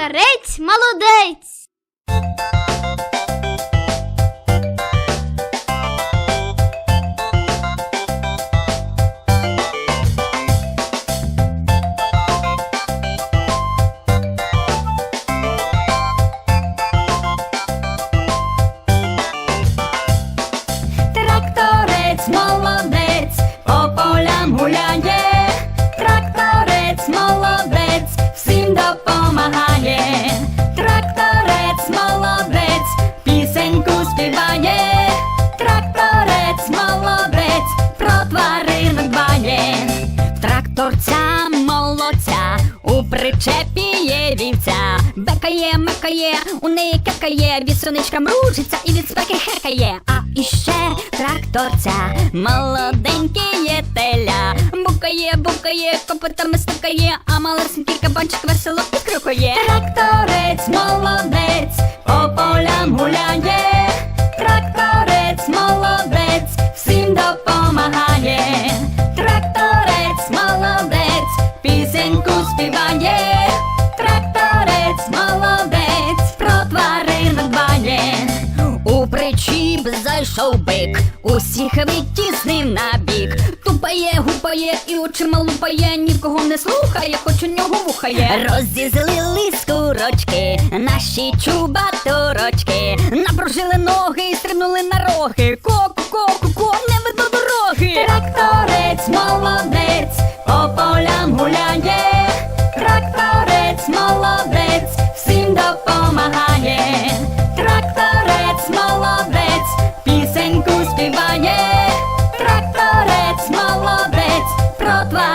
Тракторець молодець. Тракторця молодця, у причепі є вівця, бекає, мекає, у неї какає, вісоничка мружиться і від спеки хекає. А іще тракторця, молоденький є теля, букає, букає, копитами стукає, а малесенький кабанчик весело і крокує. Тракторець молодець, пісеньку співає, тракторець молодець, про тварин дбає, у причіп зайшов бик, усіх витіснив на бік. Тупає, гупає і очима лупає, кого не слухає, хоч у нього вухає. Розізлились курочки, наші чубаторочки, напружили ноги і стрибнули на роги. ко-ко-ко-ко, не веду дороги. Тракторець співає, тракторець молодець, про два.